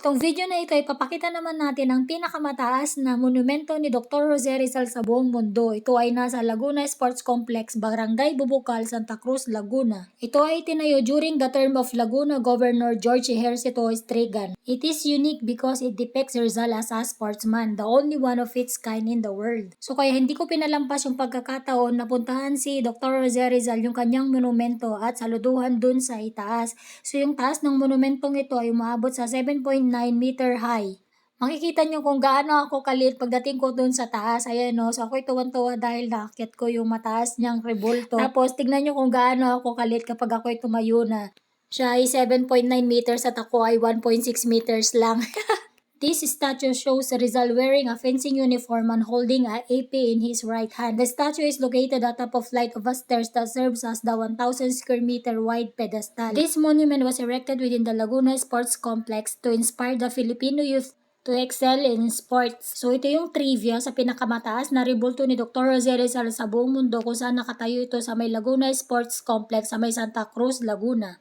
Itong video na ito ay papakita naman natin ang pinakamataas na monumento ni Dr. Jose Rizal sa buong mundo. Ito ay nasa Laguna Sports Complex, Barangay Bubukal, Santa Cruz, Laguna. Ito ay tinayo during the term of Laguna Governor George Ejercito Estrigan. It is unique because it depicts Rizal as a sportsman, the only one of its kind in the world. So kaya hindi ko pinalampas yung pagkakataon na puntahan si Dr. Jose Rizal yung kanyang monumento at saluduhan dun sa itaas. So yung taas ng monumentong ito ay umaabot sa 7.9 meter high. Makikita nyo kung gaano ako kalit pagdating ko dun sa taas. Ayan no, so ako'y tuwan-tuwa dahil nakakit ko yung mataas niyang rebulto. Tapos tignan nyo kung gaano ako kalit kapag ako'y tumayo na. Siya ay 7.9 meters at ako ay 1.6 meters lang. This statue shows Rizal wearing a fencing uniform and holding a AP in his right hand. The statue is located atop a flight of stairs that serves as the 1,000 square meter wide pedestal. This monument was erected within the Laguna Sports Complex to inspire the Filipino youth to excel in sports. So ito yung trivia sa pinakamataas na rebulto ni Dr. Jose Rizal sa buong mundo kung saan nakatayo ito sa may Laguna Sports Complex sa may Santa Cruz, Laguna.